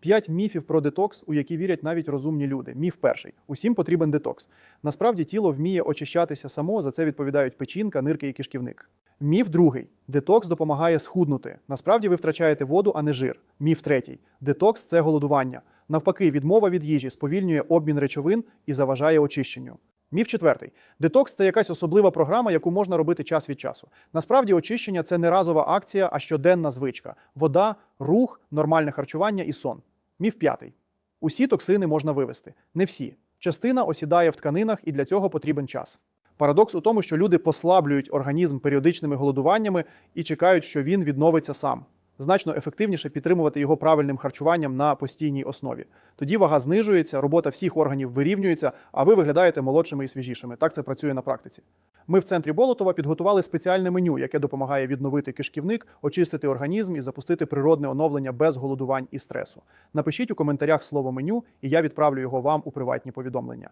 П'ять міфів про детокс, у які вірять навіть розумні люди. Міф перший: усім потрібен детокс. Насправді тіло вміє очищатися само, за це відповідають печінка, нирки і кишківник. Міф другий: детокс допомагає схуднути. Насправді ви втрачаєте воду, а не жир. Міф третій: детокс це голодування. Навпаки, відмова від їжі сповільнює обмін речовин і заважає очищенню. Міф четвертий: детокс це якась особлива програма, яку можна робити час від часу. Насправді, очищення це не разова акція, а щоденна звичка: вода, рух, нормальне харчування і сон. Міф п'ятий: усі токсини можна вивести. Не всі. Частина осідає в тканинах, і для цього потрібен час. Парадокс у тому, що люди послаблюють організм періодичними голодуваннями і чекають, що він відновиться сам. Значно ефективніше підтримувати його правильним харчуванням на постійній основі. Тоді вага знижується, робота всіх органів вирівнюється, а ви виглядаєте молодшими і свіжішими. Так це працює на практиці. Ми в центрі Болотова підготували спеціальне меню, яке допомагає відновити кишківник, очистити організм і запустити природне оновлення без голодувань і стресу. Напишіть у коментарях слово меню, і я відправлю його вам у приватні повідомлення.